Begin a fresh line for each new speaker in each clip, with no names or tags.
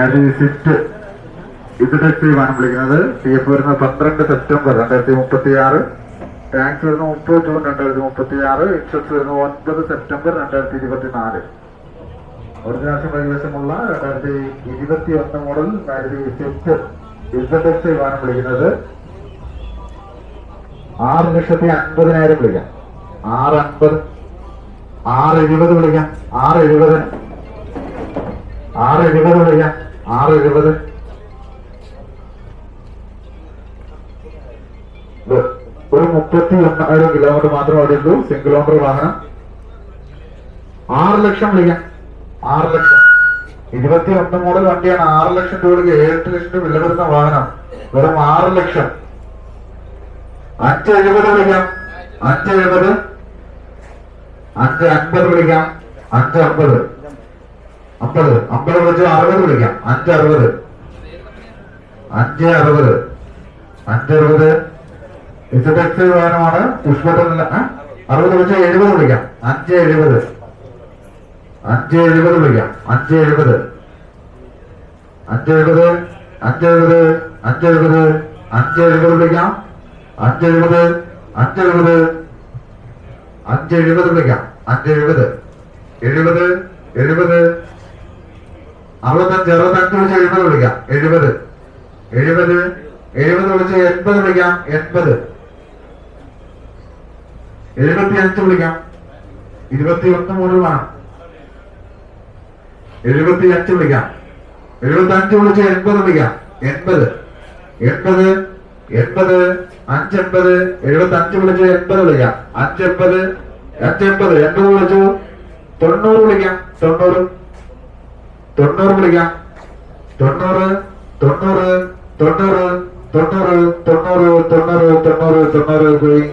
Swift ഇസഡെക്സ് ആണ് വിളിക്കുന്നത് P F വരുന്നത് പന്ത്രണ്ട് സെപ്റ്റംബർ രണ്ടായിരത്തി മുപ്പത്തി ആറ് ടാക്സ് വരുന്ന മുപ്പത് ജൂൺ രണ്ടായിരത്തി മുപ്പത്തി ആറ് ഇൻഷുറൻസ് വരുന്ന ഒൻപത് സെപ്റ്റംബർ രണ്ടായിരത്തി ഇരുപത്തി നാല് ഒറിജിനാഷൻ കൈവശമുള്ള രണ്ടായിരത്തി ഇരുപത്തി ഒന്ന് മോഡൽ മാരുതി സ്വിഫ്റ്റ് ഇസഡെക്സ് ആണ് വിളിക്കുന്നത്. ആറ് ലക്ഷത്തി അൻപതിനായിരം വിളിക്കാം. ആറ് അൻപത് ആറ് എഴുപത് വിളിക്കാം. ആറ് എഴുപത് ആറ് എഴുപത് വിളിക്കാം. ആറ് എഴുപത് ഒരു മുപ്പത്തി ഒന്നായിരം കിലോമീറ്റർ മാത്രം അവിടെ ഉള്ളൂ. സിംഗിൾ ഓണർ വാഹനം. ആറ് ലക്ഷം വിളിക്കാം. ആറ് ലക്ഷം. ഇരുപത്തി ഒന്ന് മോഡൽ വണ്ടിയാണ്. ആറ് ലക്ഷം രൂപയ്ക്ക് ഏഴെട്ട് ലക്ഷം രൂപ വില വാഹനം. വെറും ആറ് ലക്ഷം. അഞ്ച് എഴുപത് വിളിക്കാം. അഞ്ച് എഴുപത് അഞ്ച് അൻപത് വിളിക്കാം. അഞ്ച് അമ്പത് അമ്പത്. അമ്പത് വെച്ച് അറുപത് വിളിക്കാം. അഞ്ച് അറുപത്. അഞ്ച് അറുപത്. അഞ്ച് അറുപത്. ഇസഡെക്സ് വാഹനമാണ്. പുഷ്പട്ടല്ല അറുപത് വെച്ച് എഴുപത് വിളിക്കാം. അഞ്ച് എഴുപത്. അഞ്ച് എഴുപത് വിളിക്കാം. അഞ്ച് എഴുപത്. അഞ്ച് എഴുപത്. അഞ്ച് എഴുപത്. അഞ്ച് എഴുപത്. അഞ്ച് എഴുപത് വിളിക്കാം. അഞ്ച് എഴുപത്. അഞ്ച് എഴുപത്. അഞ്ച് എഴുപത് വിളിക്കാം. അഞ്ച് എഴുപത്. എഴുപത്. എഴുപത്. അറുപത്തഞ്ച് അറുപത്തഞ്ച് വിളിച്ച് എഴുപത് വിളിക്കാം. എഴുപത്. എഴുപത്. എഴുപത് വിളിച്ച് എൺപത് വിളിക്കാം. എൺപത്. എഴുപത്തി അഞ്ച് വിളിക്കാം. ഇരുപത്തി ഒന്ന് മുതൽ വേണം എഴുപത്തി അഞ്ച് വിളിക്കാം. എഴുപത്തി അഞ്ച് വിളിച്ച് എൺപത് വിളിക്കാം. എൺപത്. എൺപത്. എൺപത്. അഞ്ചെൺപത്. എഴുപത്തി അഞ്ച് വിളിച്ച് എൺപത് വിളിക്കാം. അഞ്ചെൺപത്. അഞ്ചെൺപത്. എൺപത് വിളിച്ചു. തൊണ്ണൂറ് വിളിക്കാം. തൊണ്ണൂറ്. തൊണ്ണൂറ് വിളിക്കാം. തൊണ്ണൂറ് തൊണ്ണൂറ് തൊണ്ണൂറ് തൊണ്ണൂറ് തൊണ്ണൂറ് തൊണ്ണൂറ് തൊണ്ണൂറ് തൊണ്ണൂറ്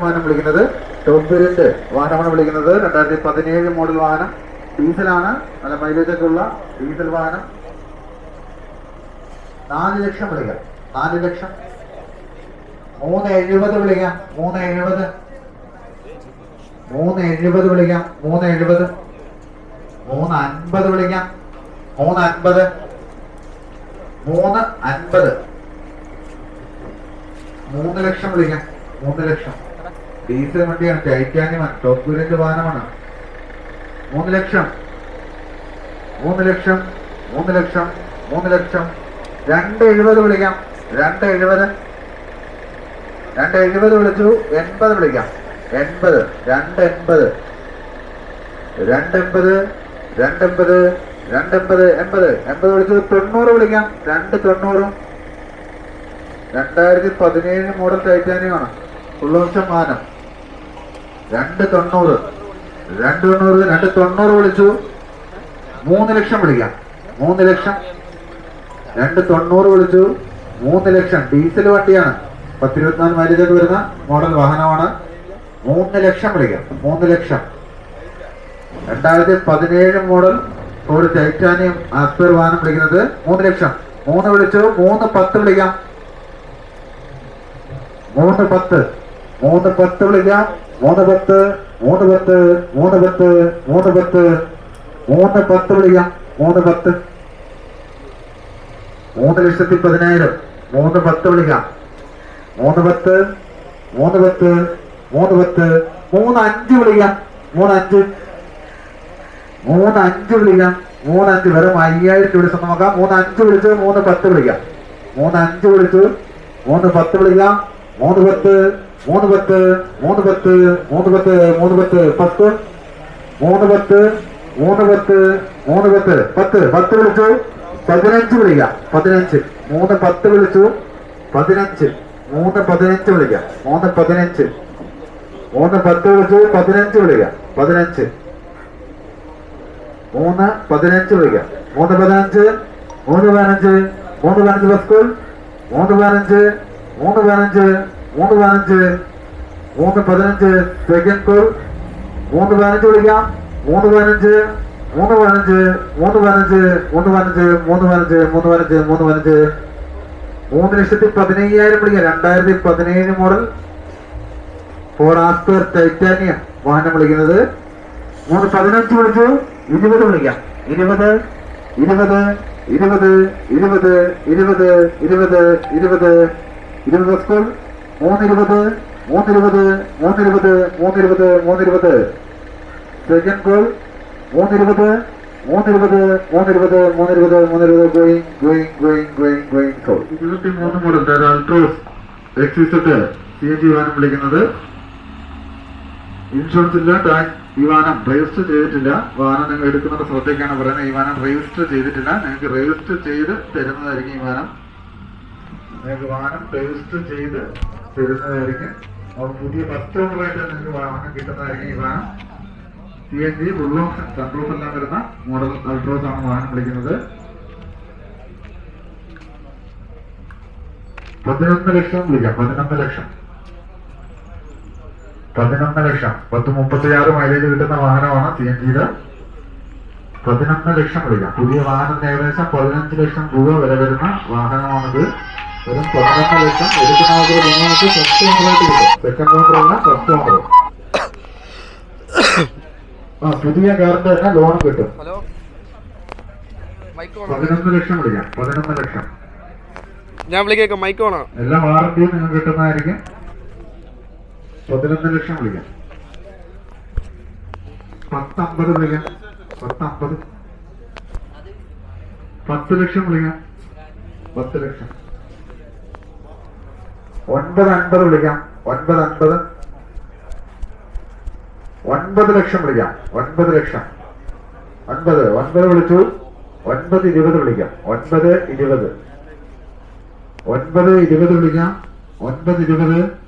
വാഹനം വിളിക്കുന്നത് ടോപ്പ് വാഹനമാണ് വിളിക്കുന്നത്. രണ്ടായിരത്തി പതിനേഴ് മോഡൽ വാഹനം. ഡീസലാണ്. നല്ല മൈലേജ് ഒക്കെ ഉള്ള ഡീസൽ വാഹനം. നാല് ലക്ഷം വിളിക്കാം. നാല് ലക്ഷം. മൂന്ന് എഴുപത് വിളിക്കാം. മൂന്ന് എഴുപത്. മൂന്ന് എഴുപത് വിളിക്കാം. മൂന്ന് എഴുപത്. മൂന്ന് അൻപത് വിളിക്കാം. മൂന്ന് അൻപത് മൂന്ന് അൻപത് മൂന്ന് ലക്ഷം വിളിക്കാം. മൂന്ന് ലക്ഷം. ഡീസൽ വണ്ടിയാണ്. ടൈറ്റാനിയമാണ് ടോപ്പ് ഗ്രേഡ് വാഹനമാണ്. മൂന്ന് ലക്ഷം. മൂന്ന് ലക്ഷം. മൂന്ന് ലക്ഷം. മൂന്ന് ലക്ഷം. രണ്ട് എഴുപത് വിളിക്കാം. രണ്ട് എഴുപത്. രണ്ട് എഴുപത് വിളിച്ചു. എൺപത് വിളിക്കാം. എൺപത്. രണ്ട് എൺപത്. രണ്ടെൺപത് രണ്ടെൺപത് രണ്ടെൺപത് എൺപത്. എൺപത് വിളിച്ചത് തൊണ്ണൂറ് വിളിക്കാം. രണ്ട് തൊണ്ണൂറും. രണ്ടായിരത്തി പതിനേഴ് മോഡൽ ടൈറ്റാനിയമാണ് ഫുള്ളോംശം മാനം രണ്ട് തൊണ്ണൂറ്. രണ്ട് തൊണ്ണൂറ് രണ്ട് തൊണ്ണൂറ് വിളിച്ചു. മൂന്ന് ലക്ഷം വിളിക്കാം. മൂന്ന് ലക്ഷം. രണ്ട് തൊണ്ണൂറ് വിളിച്ചു. മൂന്ന് ലക്ഷം. ഡീസൽ വണ്ടിയാണ് പത്തിരുപത്തിനാല് മൈലേജൊക്കെ വരുന്ന മോഡൽ വാഹനമാണ്. മൂന്ന് ലക്ഷം വിളിക്കാം. മൂന്ന് ലക്ഷം. രണ്ടായിരത്തി പതിനേഴ് മോഡൽ ഒരു ടൈറ്റാനിയം ആസ്പെയർ വാഹനം വിളിക്കുന്നത് മൂന്ന് ലക്ഷം. മൂന്ന് വിളിച്ചു മൂന്ന് പത്ത് വിളിക്കാം. മൂന്ന് പത്ത്. മൂന്ന് പത്ത് വിളിക്കാം. മൂന്ന് പത്ത് മൂന്ന് പത്ത് മൂന്ന് പത്ത് മൂന്ന് പത്ത്. മൂന്ന് പത്ത് വിളിക്കാം. മൂന്ന് പത്ത്. മൂന്ന് ലക്ഷത്തി പതിനായിരം. മൂന്ന് പത്ത് വിളിക്കാം. മൂന്ന് പത്ത് മൂന്ന് പത്ത് മൂന്ന് പത്ത്. മൂന്ന് അഞ്ച് വിളിക്കാം. മൂന്ന് അഞ്ച്. മൂന്ന് അഞ്ച് വിളിക്കാം മൂന്ന് അഞ്ച് വെറും അയ്യായിരത്തി രൂപ നോക്കാം മൂന്ന് അഞ്ച് വിളിച്ച് മൂന്ന് പത്ത് വിളിക്കാം. മൂന്ന് അഞ്ച് വിളിച്ച് മൂന്ന് പത്ത് വിളിക്കാം. മൂന്ന് പത്ത് മൂന്ന് പത്ത് മൂന്ന് പത്ത് മൂന്ന് പത്ത് മൂന്ന് പത്ത് പത്ത്. മൂന്ന് പത്ത് മൂന്ന് പത്ത് മൂന്ന് പത്ത് പത്ത്. പത്ത് വിളിച്ചു. പതിനഞ്ച് വിളിക്കാം. പതിനഞ്ച്. മൂന്ന് പത്ത് വിളിച്ചു. പതിനഞ്ച്. മൂന്ന് പതിനഞ്ച് വിളിക്കാം. മൂന്ന് പതിനഞ്ച്. മൂന്ന് പത്ത് വിളിച്ചു. പതിനഞ്ച് വിളിക്കാം. പതിനഞ്ച്. മൂന്ന് പതിനഞ്ച് രൂപ മൂന്ന് പതിനഞ്ച് മൂന്ന് പതിനഞ്ച് മൂന്ന് പതിനഞ്ച് സ്കൂൾ മൂന്ന് പതിനഞ്ച് മൂന്ന് പതിനഞ്ച് മൂന്ന് പതിനഞ്ച് മൂന്ന് പതിനഞ്ച് സെക്കൻഡ് കോൾ മൂന്ന് പതിനഞ്ച് വിളിക്കാം മൂന്ന് പതിനഞ്ച് മൂന്ന് പതിനഞ്ച് മൂന്ന് പതിനഞ്ച് മൂന്ന് പതിനഞ്ച് മൂന്ന് പതിനഞ്ച് മൂന്ന് പതിനഞ്ച് മൂന്ന് പതിനഞ്ച് മൂന്ന് ലക്ഷത്തി പതിനയ്യായിരം വിളിക്കാം രണ്ടായിരത്തി പതിനേഴ് മോഡൽ ഫോർ ആസ്കർ ടൈറ്റാനിയം വാഹനം വിളിക്കുന്നത് മൂന്ന് പതിനഞ്ച് വിളിച്ചു ഇരുപത് വിളിക്കാം. ഇരുപത് ഇരുപത് ഇരുപത് ഇരുപത് ഇരുപത് ഇരുപത് ഇരുപത്. ഇരുപത് സ്കൂൾ? മൂന്നിരുപത് മൂന്നിരുപത് മൂന്നിരുപത് മൂന്നിരുപത് മൂന്നിരുപത്. സെക്കൻഡ് ഗോൾ മൂന്നിരുപത് മൂന്നിരുപത് മൂന്നിരുപത് മൂന്നിരുപത് മൂന്നിരുപത്. Going going going going going goal ഇരുപത്തി മൂന്ന് മുതൽ അൾട്രോസ് എക്സിസ്റ്റ് സി ജി വിളിക്കുന്നത്. ഇൻഷുറൻസ് ഇല്ല ടാക്സ് ഈ വാഹനം രജിസ്റ്റർ ചെയ്തിട്ടില്ല. വാഹനം നിങ്ങൾ എടുക്കുന്നത് ശ്രദ്ധയ്ക്കാണ് പറയുന്നത്. ഈ വാഹനം രജിസ്റ്റർ ചെയ്തിട്ടില്ല. നിങ്ങൾക്ക് രജിസ്റ്റർ ചെയ്ത് തരുന്നതായിരിക്കും ഈ വാഹനം. നിങ്ങൾക്ക് വാഹനം രജിസ്റ്റർ ചെയ്ത് തരുന്നതായിരിക്കും. അപ്പോൾ പുതിയ കസ്റ്റമറായിട്ട് നിങ്ങൾക്ക് വാഹനം കിട്ടുന്നതായിരിക്കും ഈ വാഹനം. C N G full sunroof എല്ലാം വരുന്ന മോഡൽ അൾട്രോസ് ആണ് വാഹനം വിളിക്കുന്നത്. പതിനൊന്ന് ലക്ഷം വിളിക്കാം. പതിനൊന്ന് ലക്ഷം. പതിനൊന്ന് ലക്ഷം. പത്ത് മുപ്പത്തിയാറ് മൈലേജ് കിട്ടുന്ന വാഹനമാണ് സി എൻ ജിയുടെ പതിനൊന്ന് ലക്ഷം വരിക പുതിയ വാഹനം ഏകദേശം പതിനഞ്ച് ലക്ഷം രൂപ വില വരുന്ന വാഹനമാണിത്. വെറും പതിനൊന്ന് ലക്ഷം എടുക്കുന്ന നിങ്ങൾക്ക് ഫസ്റ്റ് ഓണറായിട്ട് കിട്ടും. സെക്കൻഡ് ഓണറല്ല ഫസ്റ്റ് ഓണർ ആ പുതിയ കാറിന്റെ തന്നെ ലോൺ കിട്ടും. പതിനൊന്ന് ലക്ഷം വിളിക്കാം. പതിനൊന്ന് ലക്ഷം.
ഞാൻ വിളിക്കാം മൈക്ക് ഓണോ
എല്ലാ വാറന്റിയും നിങ്ങൾക്ക് കിട്ടുന്നതായിരിക്കും. പതിനൊന്ന് ലക്ഷം വിളിക്കാം. പത്തമ്പത് വിളിക്കാം. പത്തമ്പത്. പത്ത് ലക്ഷം വിളിക്കാം. പത്ത് ലക്ഷം. ഒൻപത് അൻപത് വിളിക്കാം. ഒൻപത് അൻപത്. ഒൻപത് ലക്ഷം വിളിക്കാം. ഒൻപത് ലക്ഷം. ഒൻപത്. ഒൻപത് വിളിച്ചു. ഒൻപത് ഇരുപത് വിളിക്കാം. ഒൻപത് ഇരുപത്. ഒൻപത് ഇരുപത് വിളിക്കാം. ഒൻപത് ഇരുപത്.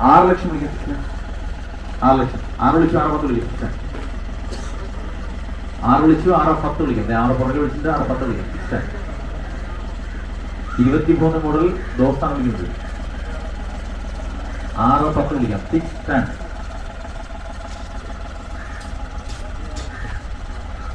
ആറ് ലക്ഷം വിളിക്കാം. ആറ് ലക്ഷം. ആറ് വിളിച്ചു ആറ് പത്ത് വിളിക്കാം. ആറ് വിളിച്ചു ആറ് പത്ത് വിളിക്കാം. ആറ് പുറകെ വിളിച്ചിട്ട് ആറ് പത്ത് വിളിക്കാം. ഇരുപത്തി മൂന്ന് മോഡൽ ദോസ്താണ് വിളിക്കുന്നത്. ആറ് പത്ത് വിളിക്കാം. സിക്സ് ടെൻ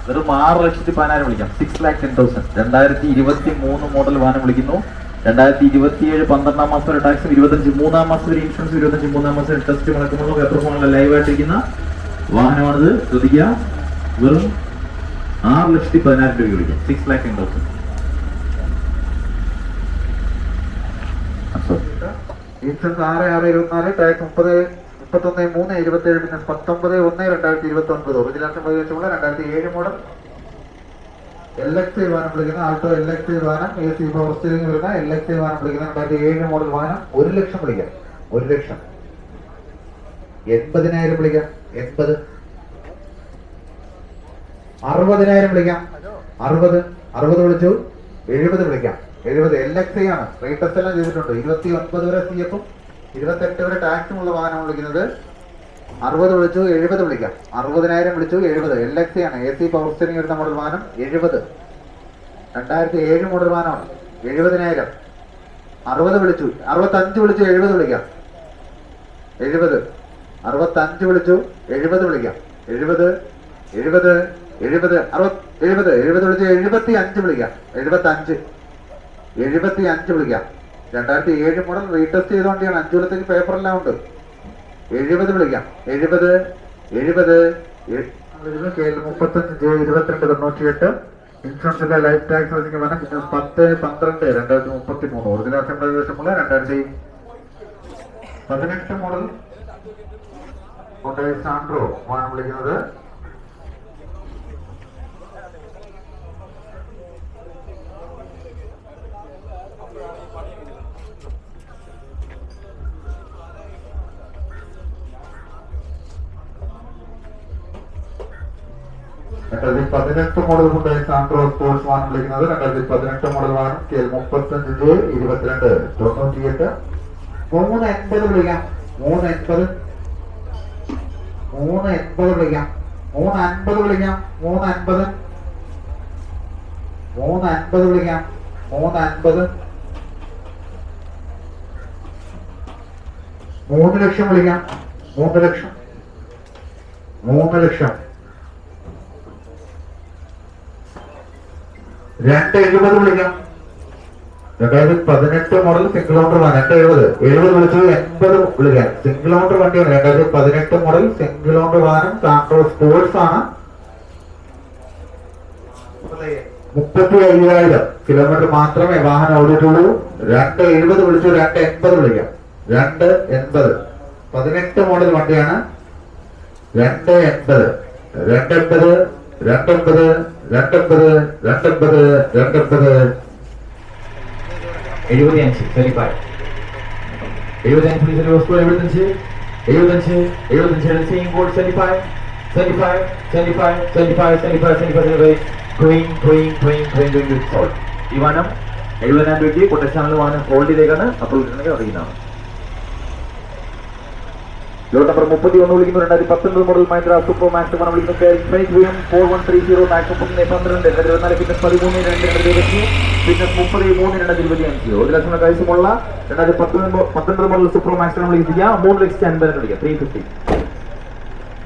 വെറും ആറ് ലക്ഷത്തി പതിനായിരം വിളിക്കാം. സിക്സ് ലാക്ക് ടെൻ തൗസൻഡ് രണ്ടായിരത്തി ഇരുപത്തി മൂന്ന് മോഡൽ വാഹനം വിളിക്കുന്നു. രണ്ടായിരത്തി ഇരുപത്തിയേഴ് പന്ത്രണ്ടാം മാസം വരെ ടാക്സും ഇരുപത്തഞ്ച് മൂന്നാം മാസം വരെ ഇൻഷുറൻസ് ഇരുപത്തഞ്ച് മൂന്നാം മാസം ടെസ്റ്റ് നടക്കുമ്പോൾ പേപ്പർ ഫോണിൽ ലൈവായിട്ടിരിക്കുന്ന വാഹനമാണിത്. ശ്രദ്ധിക്കുക. വെറും ആറ് ലക്ഷത്തി പതിനായിരം രൂപ വിളിക്കാം. Six lakh ten thousand
insurance ആറ് ആറ് ഇരുപത്തിനാല് ടാക്സ് മുപ്പത് മുപ്പത്തൊന്ന് മൂന്ന് ഇരുപത്തി ഏഴ് പിന്നെ പത്തൊമ്പത് ഒന്ന് രണ്ടായിരത്തി ഇരുപത്തി ഒൻപത് ഒറിജിനൽ പതിനഞ്ചുള്ള രണ്ടായിരത്തി ഏഴ് മോഡൽ ഐ വാഹനം വിളിക്കുന്ന ആൾട്ടോ എക്സ് വാഹനം എ സി പവർ സ്റ്റിയറിംഗ് വരുന്ന ഐ വാഹനം വിളിക്കുന്ന രണ്ടായിരത്തി ഏഴ് മോഡൽ വാഹനം ഒരു ലക്ഷം വിളിക്കാം. ഒരു ലക്ഷം. എൺപതിനായിരം വിളിക്കാം. എൺപത്. അറുപതിനായിരം വിളിക്കാം. അറുപത്. അറുപത് വിളിച്ചു. എഴുപത് വിളിക്കാം. എഴുപത് എൽ ആണ്. റേറ്റ് എല്ലാം ചെയ്തിട്ടുണ്ട്. ഇരുപത്തി ഒൻപത് വരെ സി എഫും ഇരുപത്തെട്ട് വരെ ടാക്സും ഉള്ള വാഹനം വിളിക്കുന്നത്. അറുപത് വിളിച്ചു എഴുപത് വിളിക്കാം. അറുപതിനായിരം വിളിച്ചു എഴുപത്. എൽ എക്സ് ആണ്. എ സി പവർ സ്റ്റിയറിംഗ് വരുന്ന മോഡൽ വാഹനം എഴുപത്. രണ്ടായിരത്തി ഏഴ് മോഡൽ വാഹനമാണ്. എഴുപതിനായിരം. അറുപത് വിളിച്ചു. അറുപത്തഞ്ച് വിളിച്ചു എഴുപത് വിളിക്കാം. എഴുപത്. അറുപത്തഞ്ച് വിളിച്ചു എഴുപത് വിളിക്കാം. എഴുപത് എഴുപത് എഴുപത്. അറുപത് എഴുപത്. എഴുപത് വിളിച്ചു എഴുപത്തി അഞ്ച് വിളിക്കാം. എഴുപത്തി അഞ്ച് എഴുപത്തി അഞ്ച് വിളിക്കാം. രണ്ടായിരത്തി ഏഴ് മോഡൽ റീടെസ്റ്റ് ചെയ്തുകൊണ്ടാണ് അഞ്ചു കൊല്ലത്തേക്ക് പേപ്പറെല്ലാം ഉണ്ട്. എഴുപത് വിളിക്കാം. എഴുപത് എഴുപത് മുപ്പത്തഞ്ച് ഇരുപത്തിരണ്ട് തൊണ്ണൂറ്റി എട്ട് ഇൻഷുറൻസിലെ ലൈഫ് ടാക്സ് വസിക്കുമ്പോൾ പിന്നെ പത്ത് പന്ത്രണ്ട് രണ്ടായിരത്തി മുപ്പത്തി മൂന്ന് ഒറിജിനൽ അസംബ്ലി ദിവസമുള്ള രണ്ടായിരത്തി പതിനെട്ട് മോഡൽ. സാൻഡ്രോ ആണ് വിളിക്കുന്നത്. രണ്ടായിരത്തി പതിനെട്ട് മോഡൽ ഹുണ്ടായി സാൻട്രോ സ്പോർട്സ് വാഹനം വിളിക്കുന്നത് രണ്ടായിരത്തി പതിനെട്ട് മോഡൽ വാഹനം കെ എൽ മുപ്പത്തഞ്ച് ജെ ഇരുപത്തിരണ്ട്. തൊണ്ണൂറ്റിയെട്ട് മൂന്ന് എൺപത് വിളിക്കാം. മൂന്ന് എൺപത്. മൂന്ന് എൺപത് വിളിക്കാം. മൂന്ന് അൻപത് വിളിക്കാം. മൂന്ന് അൻപത്. മൂന്ന് അൻപത് വിളിക്കാം. മൂന്ന് അൻപത്. മൂന്ന് ലക്ഷം വിളിക്കാം. മൂന്ന് ലക്ഷം. മൂന്ന് ലക്ഷം. രണ്ട് എഴുപത് വിളിക്കാം. രണ്ടായിരത്തി പതിനെട്ട് മോഡൽ സിംഗിൾ ഓണർ രണ്ട് എഴുപത് എഴുപത് വിളിച്ചത് എൺപത് വിളിക്കാം. സിംഗിൾ ഓണർ വണ്ടിയാണ്. രണ്ടായിരത്തി പതിനെട്ട് മോഡൽ സിംഗിൾ ഓണർ വാഹനം സാൻഡ്രോ സ്പോർട്സ് ആണ്. മുപ്പത്തി അയ്യായിരം കിലോമീറ്റർ മാത്രമേ വാഹനം ഓടിയിട്ടുള്ളൂ. രണ്ട് എഴുപത് വിളിച്ചു രണ്ട് എൺപത് വിളിക്കാം. രണ്ട് എൺപത്. പതിനെട്ട് മോഡൽ വണ്ടിയാണ്. രണ്ട് എൺപത്. രണ്ടെൺപത് രണ്ടൊമ്പത് രണ്ടൊമ്പത് രണ്ടൊമ്പത് രണ്ടൊമ്പത്
എഴുപത്തിയഞ്ച് സെലിപ്പായി എഴുപത്തിയഞ്ച് സ്കൂൾ എഴുപത്തഞ്ച് എഴുപത്തഞ്ച് എഴുപത്തഞ്ച് സെയിം ബോർഡ് സെലിപ്പായി സെലിപ്പായി സെലിപ്പായി സെലിപ്പായി സെലിപ്പായി സെലിപ്പായി സെലിപ്പായി ക്വീൻ ക്വീൻ ക്വീൻ ഈ വനം എഴുപതിനായിരം രൂപയ്ക്ക് കൊട്ടേഷനിൽ വാങ്ങാൻ ഹോൾഡ് ചെയ്തേക്കാണ്. അപ്പോൾ അറിയുന്നതാണ് ലോട്ട് നമ്പർ മുപ്പത്തി ഒന്ന് വിളിക്കുന്നു. രണ്ടായിരത്തി പത്തൊൻപത് model Mahindra super max one വിളിക്കുന്നു four one three zero max മുപ്പത്തി പന്ത്രണ്ട് രണ്ടായിരത്തി ഇരുപത്തിനാല് ഫിറ്റ്നസ് പതിമൂന്ന് രണ്ട് രണ്ടായിരത്തി ഇരുപത്തി ഫിറ്റ്നസ് മുപ്പത് മൂന്ന് രണ്ടായിരത്തി ഇരുപത്തി അഞ്ച്. ഒരു ലക്ഷം കൈസുമുള്ള രണ്ടായിരത്തി പത്തൊൻപത് പത്തൊൻപത് മോഡൽ സൂപ്പർ മാക്സ് നമ്മൾ വിളിക്കുക മൂന്ന് ലക്ഷത്തി അൻപത് വിളിക്കുക ത്രീ ഫിഫ്റ്റി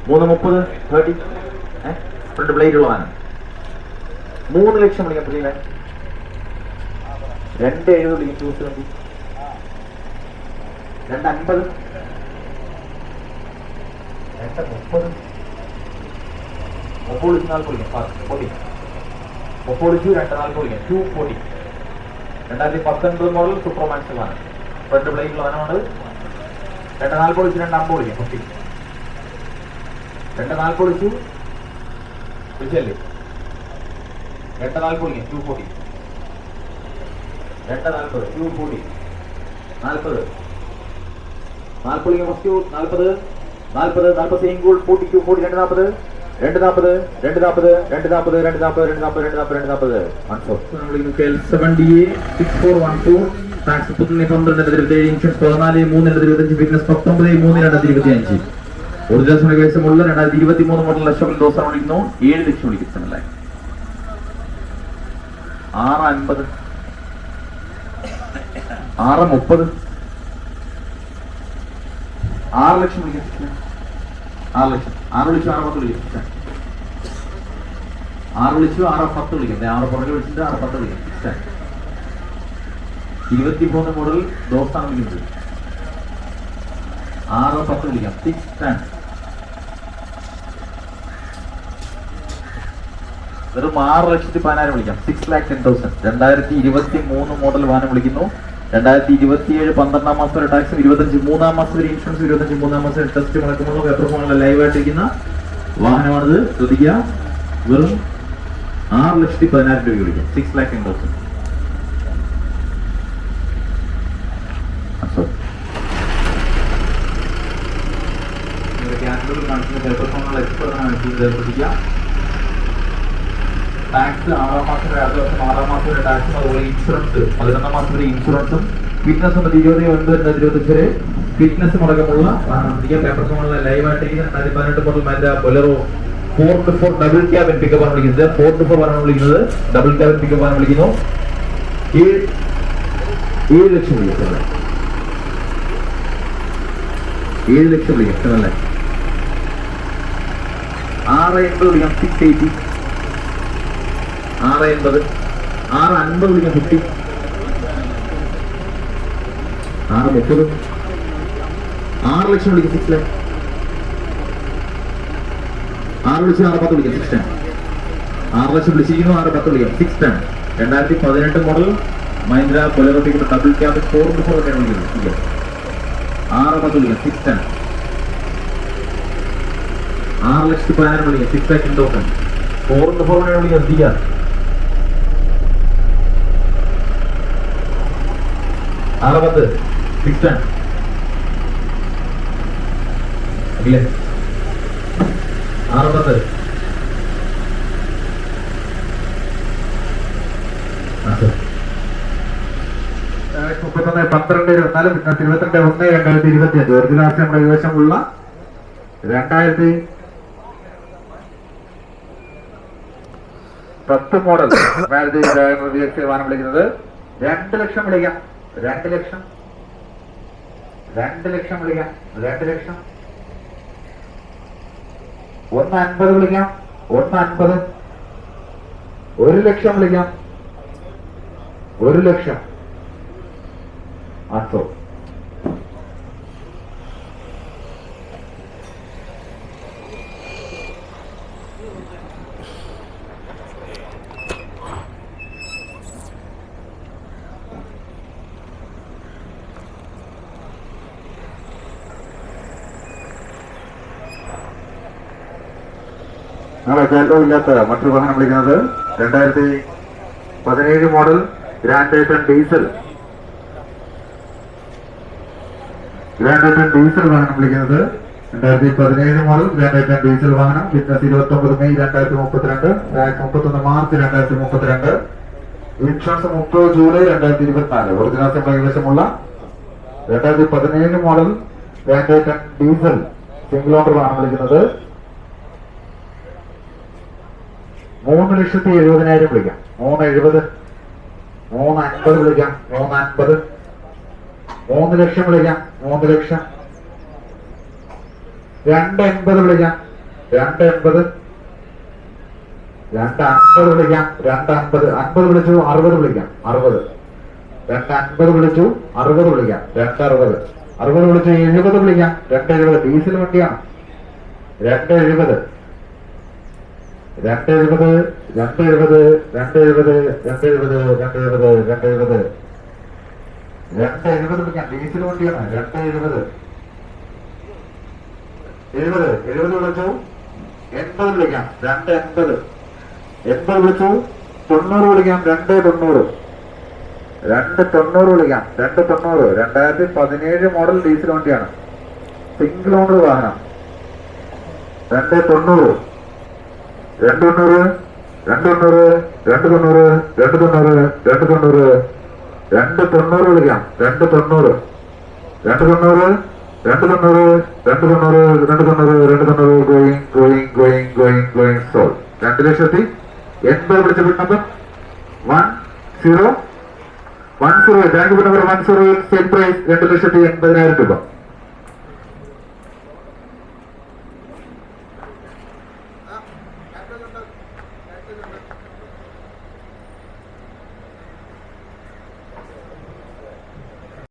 മൂന്ന് മുപ്പത് തേർട്ടി രണ്ട് ബ്ലേഡ് ഉള്ളതാണ് മൂന്ന് ലക്ഷം വിളിക്കാം പുള്ളിയെ രണ്ട് എഴുപത് വിളിക്കും രണ്ട് അൻപത്. നേരത്തെ മുപ്പത് മുപ്പോളിച്ച് നാല് പൊളിക്കാം ഫോർട്ടി മുപ്പോളിച്ചു രണ്ട് നാല് പൊളിക്കാം ടു ഫോർട്ടി രണ്ടായിരത്തി പത്തൊൻപത് മോഡൽ സൂപ്പർമാക്സിലാണ് ഫ്രണ്ട് പ്ലേറ്റിലാണ് രണ്ട് നാല് പൊളിച്ച് രണ്ട് അമ്പത് പൊളിക്കാം ഫോർട്ടി രണ്ട് നാല് പൊളിച്ചു വിളിച്ചല്ലേ രണ്ട് നാല് പൊളിക്കാം ടു ഫോർട്ടി രണ്ട് ടു ഫോർട്ടി നാൽപ്പത്. നാൽപ്പത് നാൽപ്പത്. നാൽപ്പത് നാൽപ്പത് സെയിം ഗോൾ ഫോർട്ടി ടു ഫോർട്ടി രണ്ട് നാൽപ്പത്. രണ്ട് നാൽപ്പത് രണ്ട് നാൽപ്പത് രണ്ട് നാൽപ്പത് രണ്ട് നാൽപ്പത് രണ്ട് നാൽപ്പത് രണ്ട് നാൽപ്പത് രണ്ട് നാൽപ്പത്. One four seven D A six four one two tax മുപ്പത്തൊന്ന് പന്ത്രണ്ട് രണ്ടായിരത്തി ഇൻഷുറൻസ് പതിനാല് മൂന്ന് രണ്ടായിരത്തി ഇരുപത്തി ഫിറ്റ്നസ് പത്തൊമ്പത് മൂന്ന് രണ്ടായിരത്തി ഇരുപത്തി അഞ്ച് ഒരു ദിവസം കേസമുള്ള രണ്ടായിരത്തി ഇരുപത്തി മൂന്ന് മോഡൽ ലക്ഷം വിളിക്കുന്നു ലക്ഷം ആറ് മുപ്പത്. ആറ് ലക്ഷം വിളിക്കും. ആറ് ലക്ഷം. ആറ് വിളിച്ചു ആറ് പത്ത് വിളിക്കും. ആറ് വിളിച്ചു ആറ് പത്ത് വിളിക്കും. ആറ് പുറകെ വിളിച്ചിട്ട് ആറ് പത്ത് വിളിക്കും. ഇരുപത്തി മൂന്ന് മുതൽ ദോസ്താണ് വിളിക്കുന്നത്. ആറ് പത്ത് വിളിക്കാം. സിക്സ് ടെൻ വെറും ആറ് ലക്ഷത്തി പതിനായിരം വിളിക്കാം. സിക്സ് ലാക്ക് ടെൻ തൗസൻഡ് രണ്ടായിരത്തി ഇരുപത്തി മൂന്ന് മോഡൽ വാഹനം വിളിക്കുന്നു. രണ്ടായിരത്തി ഇരുപത്തിയേഴ് പന്ത്രണ്ടാം മാസം വരെ ടാക്സും ഇരുപത്തഞ്ച് മൂന്നാം മാസം വരെ ഇൻഷുറൻസ് ഇരുപത്തഞ്ച് മൂന്നാം മാസം വരെ ടെസ്റ്റ് മുടക്കമുള്ള പേപ്പർ ഫോണിലെ ലൈവായിട്ടിരിക്കുന്ന വാഹനമാണിത്. ശ്രദ്ധിക്കുക. വെറും ആറ് ലക്ഷത്തി പതിനായിരം രൂപ വിളിക്കാം. സിക്സ് ലാക്ക് ടെൻ തൗസൻഡ് കാണിക്കുന്ന പേപ്പർ ഫോണുള്ള എക്സ്പെർട്ടാണ് ശ്രദ്ധിക്കുക. ടാക്സ് ആറാം മാസം വരെ അടുത്ത വർഷം ആറാം മാസം വരെ ടാക്സും അതുപോലെ ഇൻഷുറൻസ് പതിനൊന്നാം മാസം വരെ ഇൻഷുറൻസും ഫിറ്റ്നസ് ഉണ്ട് ഇരുപത് ഒൻപത് രണ്ടായിരത്തി ഇരുപത്തി വരെ ഫിറ്റ്നസ് മുടക്കമുള്ള പേപ്പർ ഫോണിലെ ലൈവ് ആയിട്ട് രണ്ടായിരത്തി പതിനെട്ട് മുതൽ മറ്റേ Bolero four two four double cabin pickup ആണ് വിളിക്കുന്നത്. ഫോർ ടു ഫോർ ആണ് വിളിക്കുന്നത്. ഡബിൾ ക്യാബിൻ പിക്കപ്പ് ആണ് വിളിക്കുന്നു. ഏഴ് ലക്ഷം വിളിക്കുന്നത് ഏഴ് ലക്ഷം വിളിക്കും. അല്ലേ? ആറ് എൺപത് വിളിക്കാം. സിക്സ് എയ്റ്റി ആറ് എൺപത്. ആറ് അൻപത് വിളിക്കാൻ കുട്ടി. ആറ് മുപ്പത്. ആറ് ലക്ഷം വിളിക്കും സിക്സ് ലാക്ക് ആറ് വിളിച്ച് ആറ് പത്ത് വിളിക്കാം സിക്സ് ടെൻ ആറ് ലക്ഷം വിളിച്ചിരിക്കുന്നു ആറ് പത്ത് വിളിക്കാം സിക്സ് ടെൻ രണ്ടായിരത്തി പതിനെട്ട് മോഡൽ മഹീന്ദ്ര ബൊലറോട്ടിക്ക് ഡബിൾ ക്യാബ് ഫോർ ഫോർ ഒക്കെയാണ് വിളിക്കുന്നത് വിളിക്കാം ആറ് പത്ത് വിളിക്കാം സിക്സ് ടെൻ ആറ് ലക്ഷത്തി പതിനായിരം വിളിക്കാം six lakh thousand four four വിളിക്കാം വിളിക്കുന്നത് അറുപത് സിക്സ് അല്ലേ? അറുപത്
മുപ്പത്തൊന്ന് പന്ത്രണ്ട് ഇരുപത്തിനാല് ഇരുപത്തിരണ്ട് ഒന്ന് രണ്ടായിരത്തി ഇരുപത്തി അഞ്ച് ഒരു ലാസ്റ്റ് നമ്മുടെ കൈവശമുള്ള രണ്ടായിരത്തി പത്ത് മോഡൽ. വാഹനം വിളിക്കുന്നത് രണ്ട് ലക്ഷം വിളിക്കാം. രണ്ട് ലക്ഷം. രണ്ട് ലക്ഷം വിളിക്കാം. രണ്ട് ലക്ഷം. ഒന്ന് അൻപത് വിളിക്കാം. ഒന്ന് അൻപത്. ഒരു ലക്ഷം വിളിക്കാം. ഒരു ലക്ഷം. അസോ കേരളം ഇല്ലാത്ത മറ്റൊരു വാഹനം വിളിക്കുന്നത് രണ്ടായിരത്തി പതിനേഴ് model grand i ten diesel. Grand i ten diesel വാഹനം വിളിക്കുന്നത് രണ്ടായിരത്തി പതിനേഴ് model grand i ten diesel വാഹനം. ഫിറ്റ്നസ് ഇരുപത്തി ഒമ്പത് മെയ് രണ്ടായിരത്തി മുപ്പത്തിരണ്ട്. ടാക്സ് മുപ്പത്തൊന്ന് മാർച്ച് രണ്ടായിരത്തി മുപ്പത്തിരണ്ട്. ഇൻഷുറൻസ് മുപ്പത് ജൂലൈ രണ്ടായിരത്തി ഇരുപത്തിനാല്. ഒറിജിനൽ കൈവശമുള്ള രണ്ടായിരത്തി പതിനേഴ് model grand i ten diesel single owner വാഹനം വിളിക്കുന്നത് മൂന്ന് ലക്ഷത്തി എഴുപതിനായിരം വിളിക്കാം. മൂന്ന് എഴുപത് മൂന്ന് അൻപത് വിളിക്കാം. മൂന്ന് അൻപത് മൂന്ന് ലക്ഷം വിളിക്കാം. മൂന്ന് ലക്ഷം. രണ്ട് എൺപത് വിളിക്കാം. രണ്ട് എൺപത് രണ്ട് അൻപത് വിളിക്കാം. രണ്ട് അൻപത് അൻപത് വിളിച്ചു അറുപത് വിളിക്കാം. അറുപത്. രണ്ട് അൻപത് വിളിച്ചു അറുപത് വിളിക്കാം. രണ്ട് അറുപത്. അറുപത് വിളിച്ചു എഴുപത് വിളിക്കാം. രണ്ട് എഴുപത് ഡീസൽ വണ്ടിയാണ്. രണ്ട് എഴുപത്. രണ്ട് എഴുപത് രണ്ട് എഴുപത് രണ്ട് എഴുപത് രണ്ട് എഴുപത് രണ്ട് എഴുപത് രണ്ട് എഴുപത് രണ്ട് എഴുപത് വിളിക്കാം ഡീസൽ വണ്ടിയാണ് രണ്ട് എഴുപത് എഴുപത്. എഴുപത് വിളിച്ചു. എൺപത് വിളിക്കാം. രണ്ട് എൺപത്. എൺപത് വിളിച്ചു. തൊണ്ണൂറ് വിളിക്കാം. രണ്ട് തൊണ്ണൂറ്. രണ്ട് തൊണ്ണൂറ് വിളിക്കാം. രണ്ട് തൊണ്ണൂറ്. രണ്ടായിരത്തി പതിനേഴ് മോഡൽ ഡീസൽ വണ്ടിയാണ്. സിംഗിൾ ഓണർ വാഹനം. രണ്ട് തൊണ്ണൂറ്. രണ്ട് തൊണ്ണൂറ് രണ്ട് തൊണ്ണൂറ് രണ്ട് തൊണ്ണൂറ് രണ്ട് തൊണ്ണൂറ് രണ്ട് തൊണ്ണൂറ് രണ്ട് തൊണ്ണൂറ് വിളിക്കാം. രണ്ട് തൊണ്ണൂറ്. രണ്ട് തൊണ്ണൂറ് രണ്ട് തൊണ്ണൂറ് രണ്ട് തൊണ്ണൂറ് രണ്ട് തൊണ്ണൂറ് രണ്ട് തൊണ്ണൂറ് going going going going going sold രണ്ട് ലക്ഷത്തി എൺപത് വിളിച്ച number one zero one zero bank number one zero sale price രണ്ട് ലക്ഷത്തി എൺപതിനായിരം രൂപ.